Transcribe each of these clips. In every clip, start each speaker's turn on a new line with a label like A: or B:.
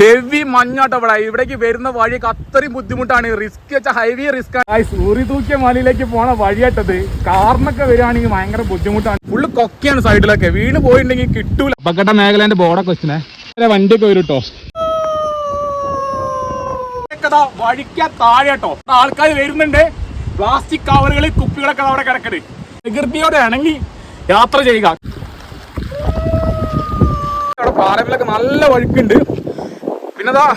A: Heavy മഞ്ഞാട്ടോ ഇവിടെ. ഇവിടേക്ക് വരുന്ന വഴിയൊക്കെ അത്രയും ബുദ്ധിമുട്ടാണ്. റിസ്ക് വെച്ചാൽ ഹൈവി റിസ്ക് സൂറി തൂക്കിയ മലയിലേക്ക് പോണ വഴിയാട്ടത് കാറിനൊക്കെ വരികയാണെങ്കിൽ ഭയങ്കര ബുദ്ധിമുട്ടാണ്. ഫുള്ള് കൊക്കയാണ് സൈഡിലൊക്കെ. വീണ് പോയിട്ടുണ്ടെങ്കിൽ കിട്ടൂല. അപകട മേഖലേന്റെ ബോർഡൊക്കെ വെച്ചിനെ വണ്ടിയൊക്കെ വരും കേട്ടോ വഴിക്ക താഴെ കേട്ടോ ആൾക്കാർ വരുന്നുണ്ട്. പ്ലാസ്റ്റിക് കവറുകൾ കുപ്പികളൊക്കെ അവിടെ കിടക്കണ്. പ്രകൃതിയോടെ ഇണങ്ങി യാത്ര ചെയ്യുക. അവിടെ പാറമ്പിലൊക്കെ നല്ല വഴുക്കുണ്ട്. പിന്നെതാ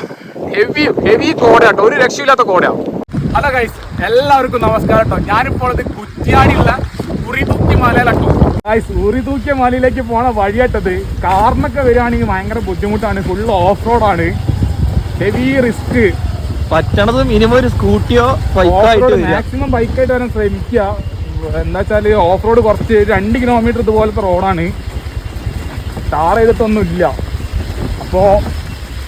A: ഹെവി ഹെവി കോട കേട്ടോ. ഒരു രക്ഷയില്ലാത്ത കോടയാ. ഹലോ ഗൈസ് എല്ലാവർക്കും നമസ്കാരം കേട്ടോ. ഞാനിപ്പോൾ അത് കുറ്റ്യാടിയുള്ള ഉറിതൂക്കിയ മലയിലട്ടോ. ഗൈസ് ഉറിതൂക്കിയ മലയിലേക്ക് പോണ വഴിയാട്ടത് കാറിനൊക്കെ വരികയാണെങ്കിൽ ഭയങ്കര ബുദ്ധിമുട്ടാണ്. ഫുൾ ഓഫ് റോഡാണ് ഹെവി റിസ്ക്
B: പറ്റണത് മിനിമം ഒരു സ്കൂട്ടിയോ ബൈക്കോ ആയിട്ട് വരിക.
A: മാക്സിമം ബൈക്കായിട്ട് വരാൻ ശ്രമിക്കുക. എന്താ വെച്ചാൽ ഓഫ് റോഡ് കുറച്ച് രണ്ട് കിലോമീറ്റർ ഇതുപോലത്തെ റോഡാണ് ടാർ ചെയ്തിട്ടൊന്നും ഇല്ല അപ്പോൾ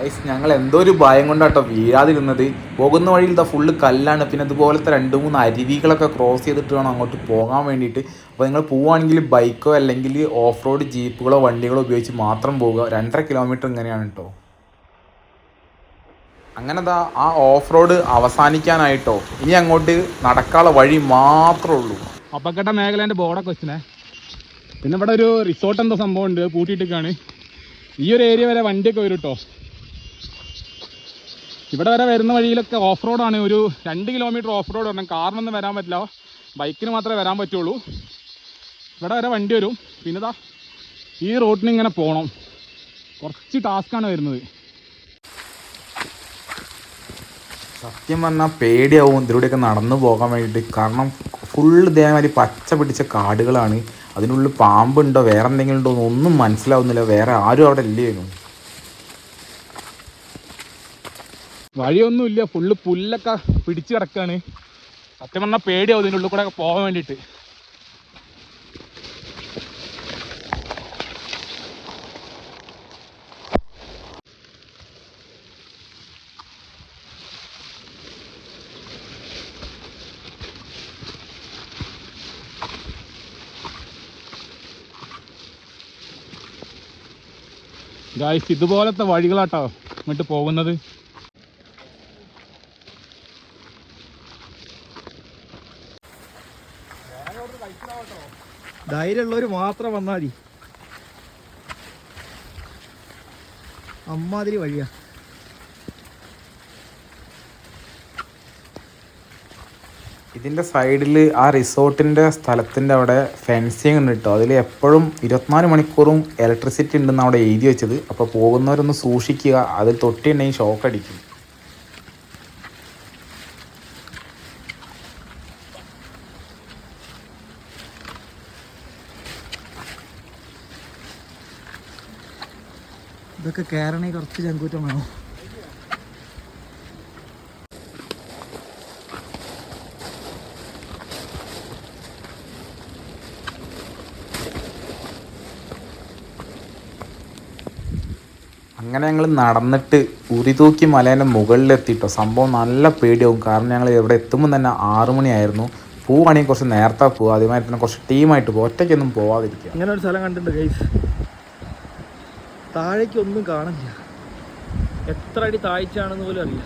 C: ഗൈസ് ഞങ്ങൾ എന്തോ ഒരു ഭയം കൊണ്ടാട്ടോ വീഴാതിരുന്നത്. പോകുന്ന വഴിയിൽ ഇതാ ഫുള്ള് കല്ലാണ്. പിന്നെ ഇതുപോലത്തെ രണ്ട് മൂന്ന് അരുവികളൊക്കെ ക്രോസ് ചെയ്തിട്ട് വേണം അങ്ങോട്ട് പോകാൻ വേണ്ടിയിട്ട്. അപ്പോൾ നിങ്ങൾ പോവുകയാണെങ്കിൽ ബൈക്കോ അല്ലെങ്കിൽ ഓഫ് റോഡ് ജീപ്പുകളോ വണ്ടികളോ ഉപയോഗിച്ച് മാത്രം പോവുക. രണ്ടര കിലോമീറ്റർ ഇങ്ങനെയാണ് കേട്ടോ അങ്ങനെ ദാ ആ ഓഫ് റോഡ് അവസാനിക്കാനായിട്ടോ. ഇനി അങ്ങോട്ട് നടക്കാനുള്ള വഴി മാത്രമേ ഉള്ളൂ.
A: അപകട മേഖലേന്റെ ബോർഡൊക്കെ വെച്ചിനെ പിന്നെ ഇവിടെ ഒരു റിസോർട്ട് എന്തോ സംഭവം ഉണ്ട്. പൂട്ടിയിട്ടൊക്കെയാണ് ഈ ഒരു ഏരിയ വരെ വണ്ടിയൊക്കെ വരും കേട്ടോ ഇവിടെ വരെ വരുന്ന വഴിയിലൊക്കെ ഓഫ് റോഡാണ് ഒരു രണ്ട് കിലോമീറ്റർ ഓഫ് റോഡ് വരണം. കാറിനൊന്നും വരാൻ പറ്റില്ല. ബൈക്കിന് മാത്രമേ വരാൻ പറ്റുള്ളൂ. ഇവിടെ വരെ വണ്ടി വരും. പിന്നെ ഇതാ ഈ റോഡിന് ഇങ്ങനെ പോകണം കുറച്ച് ടാസ്ക്കാണ് വരുന്നത്.
C: സത്യം പറഞ്ഞാൽ പേടിയാവും. ഇതിലൂടെയൊക്കെ നടന്നു പോകാൻ വേണ്ടിയിട്ട്. കാരണം ഫുള്ള് ഇതേമാതിരി പച്ച പിടിച്ച കാടുകളാണ്. അതിനുള്ളിൽ പാമ്പുണ്ടോ? വേറെ എന്തെങ്കിലും ഉണ്ടോ? ഒന്നും മനസ്സിലാവുന്നില്ല. വേറെ ആരും അവിടെ ഇല്ലേ? ഇല്ലേനു
A: വഴിയൊന്നുമില്ല. ഫുള്ള് പുല്ലൊക്കെ പിടിച്ചു കിടക്കാണ്. സത്യം പറഞ്ഞാൽ പേടിയാവും ഇതിന്റെ ഉള്ളിൽ കൂടെ പോകാൻ വേണ്ടിയിട്ട്. ഗായ്സ് ഇതുപോലത്തെ വഴികളാട്ടോ ഇങ്ങോട്ട് പോകുന്നത്.
B: ധൈര്യമുള്ളവർ മാത്രം വന്നാൽ മതി. അമ്മാതിരി വഴിയാ.
C: ഇതിന്റെ സൈഡിൽ ആ റിസോർട്ടിന്റെ സ്ഥലത്തിന്റെ അവിടെ ഫെൻസിങ് ഉണ്ട് കേട്ടോ. അതിൽ എപ്പോഴും ഇരുപത്തിനാല് മണിക്കൂറും ഇലക്ട്രിസിറ്റി ഉണ്ടെന്ന് അവിടെ എഴുതി വെച്ചത്. അപ്പോൾ പോകുന്നവരൊന്ന് സൂക്ഷിക്കുക. അതിൽ തൊട്ടിട്ടുണ്ടെങ്കിൽ ഷോക്ക് അടിക്കും.
B: ഇതൊക്കെ കയറണേ കുറച്ച് ചങ്കൂറ്റം വേണം
C: അങ്ങനെ ഞങ്ങൾ നടന്നിട്ട് ഉരിതൂക്കി മലേന്റെ മുകളിലെത്തിയിട്ടോ സംഭവം നല്ല പേടിയാവും. കാരണം ഞങ്ങൾ ഇവിടെ എത്തുമ്പോൾ തന്നെ ആറു മണിയായിരുന്നു. പോവുകയാണെങ്കിൽ കുറച്ച് നേരത്തെ പോവുക അതുമാതിരി തന്നെ കുറച്ച് ടീമായിട്ട് പോകും ഒറ്റയ്ക്കൊന്നും പോവാതിരിക്കുക.
B: ഇങ്ങനെ ഒരു സ്ഥലം കണ്ടിട്ടുണ്ട് ഗൈസ് താഴേക്ക് ഒന്നും കാണില്ല. എത്ര അടി താഴ്ചയാണെന്ന് പോലും അറിയില്ല.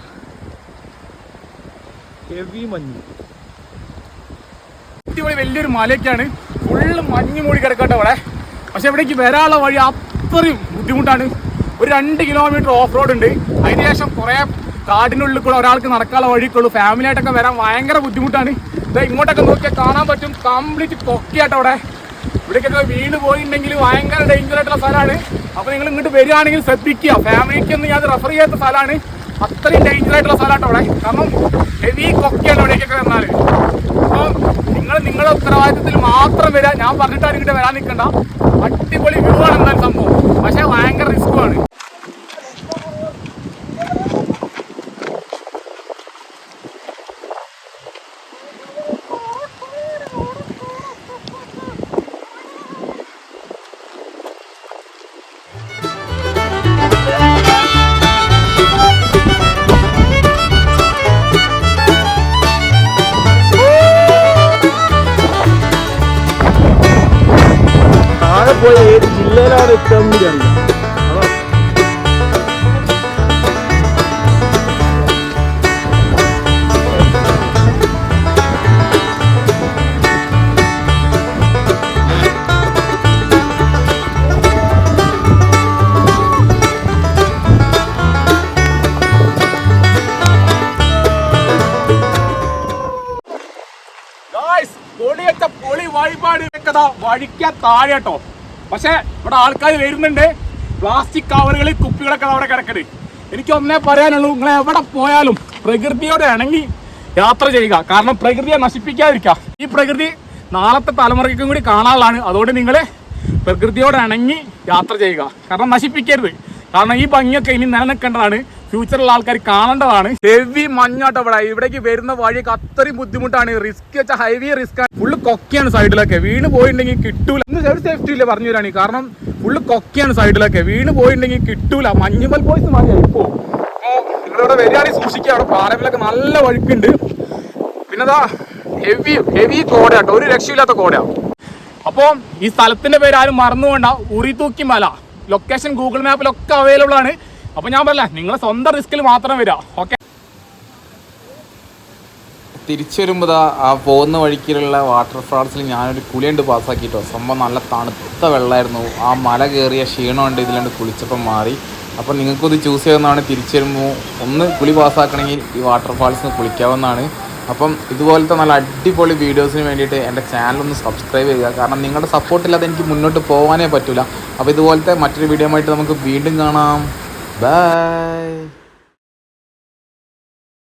B: ഹെവി മഞ്ഞ്.
A: അടിപൊളി വലിയൊരു മലയൊക്കെയാണ്. ഫുള്ള് മഞ്ഞ് മൂടി കിടക്കട്ടെ അവിടെ പക്ഷെ ഇവിടേക്ക് വരാനുള്ള വഴി അത്രയും ബുദ്ധിമുട്ടാണ്. ഒരു രണ്ട് കിലോമീറ്റർ ഓഫ് റോഡ് ഉണ്ട്. അതിനുശേഷം കുറേ കാടിനുള്ളിൽ കൂടെ ഒരാൾക്ക് നടക്കാനുള്ള വഴിക്കുള്ളൂ. ഫാമിലി ആയിട്ടൊക്കെ വരാൻ ഭയങ്കര ബുദ്ധിമുട്ടാണ്. ഇങ്ങോട്ടൊക്കെ നോക്കിയാൽ കാണാൻ പറ്റും. കംപ്ലീറ്റ് കൊക്കിയാട്ടോ അവിടെ ഇവിടേക്കൊക്കെ വീണ് പോയിട്ടുണ്ടെങ്കിൽ ഭയങ്കര ഡേഞ്ചർ ആയിട്ടുള്ള സ്ഥലമാണ്. അപ്പോൾ നിങ്ങൾ ഇങ്ങോട്ട് വരികയാണെങ്കിൽ ശ്രദ്ധിക്കുക. ഫാമിലിക്കൊന്നും ഞാൻ റെഫർ ചെയ്യാത്ത സ്ഥലമാണ്. അത്രയും ഡേഞ്ചർ ആയിട്ടുള്ള സ്ഥലമാട്ടോ അവിടെ. കാരണം ഹെവി കൊക്കയാണ് ഇവിടേക്കൊക്കെ വന്നാൽ. അപ്പോൾ നിങ്ങൾ നിങ്ങളുടെ ഉത്തരവാദിത്തത്തിൽ മാത്രം വരിക. ഞാൻ പറഞ്ഞിട്ടാണ് ഇങ്ങോട്ട് വരാൻ നിൽക്കണ്ട. അടിപൊളി വ്യൂ ആണ് എന്തായാലും സംഭവം. പക്ഷേ ഭയങ്കര റിസ്ക്കുമാണ് വഴിപാട് വെക്കത. വഴിക്ക താഴെ കേട്ടോ പക്ഷെ ഇവിടെ ആൾക്കാർ വരുന്നുണ്ട്. പ്ലാസ്റ്റിക് കവറുകളിൽ കുപ്പികളൊക്കെ അവിടെ കിടക്കണ്. എനിക്ക് ഒന്നേ പറയാനുള്ളൂ നിങ്ങൾ എവിടെ പോയാലും പ്രകൃതിയോട് ഇണങ്ങി യാത്ര ചെയ്യുക. കാരണം പ്രകൃതിയെ നശിപ്പിക്കാതിരിക്കുക. ഈ പ്രകൃതി നാളത്തെ തലമുറയ്ക്കും കൂടി കാണാനുള്ളതാണ്. അതുകൊണ്ട് നിങ്ങൾ പ്രകൃതിയോട് ഇണങ്ങി യാത്ര ചെയ്യുക. കാരണം നശിപ്പിക്കരുത്. കാരണം ഈ ഭംഗിയൊക്കെ ഇനി നിലനിൽക്കേണ്ടതാണ്. ഫ്യൂച്ചറിലുള്ള ആൾക്കാർ കാണേണ്ടതാണ്. ഹെവി മഞ്ഞാട്ടോ ഇവിടെ. ഇവിടേക്ക് വരുന്ന വഴിയൊക്കെ അത്രയും ബുദ്ധിമുട്ടാണ്. റിസ്ക് വെച്ചാൽ ഹെവി റിസ്ക് ആണ്. ഫുള്ള് കൊക്കയാണ് സൈഡിലൊക്കെ വീണ് പോയിട്ടുണ്ടെങ്കിൽ കിട്ടൂല. ഒരു സേഫ്റ്റി ഇല്ല പറഞ്ഞു തരാണ്. കാരണം ഫുള്ള് കൊക്കയാണ് സൈഡിലൊക്കെ വീണ് പോയിട്ടുണ്ടെങ്കിൽ കിട്ടൂല. മഞ്ഞുമൽ പോയിസ് മതിയായി ഇപ്പോ ഇവിടെ വരികയാണെങ്കിൽ സൂക്ഷിക്കുക. അവിടെ നല്ല വഴുക്കുണ്ട്. പിന്നെതാ ഹെവി ഹെവി കോടയാട്ടോ. ഒരു രക്ഷയില്ലാത്ത കോടയാണ് അപ്പോൾ ഈ സ്ഥലത്തിന്റെ പേര് ആരും മറന്നുകൊണ്ട ഉറിതൂക്കി മല. ലൊക്കേഷൻ ഗൂഗിൾ മാപ്പിലൊക്കെ അവൈലബിൾ ആണ്. അപ്പോൾ ഞാൻ പറയില്ല നിങ്ങളെ സ്വന്തം റിസ്കിൽ മാത്രം വരിക ഓക്കെ
C: തിരിച്ചു വരുമ്പോൾ ആ പോകുന്ന വഴിക്കുള്ള വാട്ടർഫാൾസിൽ ഞാനൊരു കുളിയുണ്ട് പാസ്സാക്കിയിട്ടോ സംഭവം നല്ല തണുത്ത വെള്ളമായിരുന്നു ആ മല കയറിയ ക്ഷീണമുണ്ട് ഇതിലുണ്ട് കുളിച്ചപ്പം മാറി. അപ്പം നിങ്ങൾക്കൊന്ന് ചൂസ് ചെയ്യുന്നതാണ് തിരിച്ചു വരുമ്പോൾ ഒന്ന് കുളി പാസ്സാക്കണമെങ്കിൽ ഈ വാട്ടർഫാൾസിന് കുളിക്കാവുന്നതാണ്. അപ്പം ഇതുപോലത്തെ നല്ല അടിപൊളി വീഡിയോസിന് വേണ്ടിയിട്ട് എന്റെ ചാനൽ ഒന്ന് സബ്സ്ക്രൈബ് ചെയ്യുക. കാരണം നിങ്ങളുടെ സപ്പോർട്ടില്ലാതെ എനിക്ക് മുന്നോട്ട് പോകാനേ പറ്റില്ല അപ്പോൾ ഇതുപോലത്തെ മറ്റൊരു വീഡിയോ നമുക്ക് വീണ്ടും കാണാം. Bye.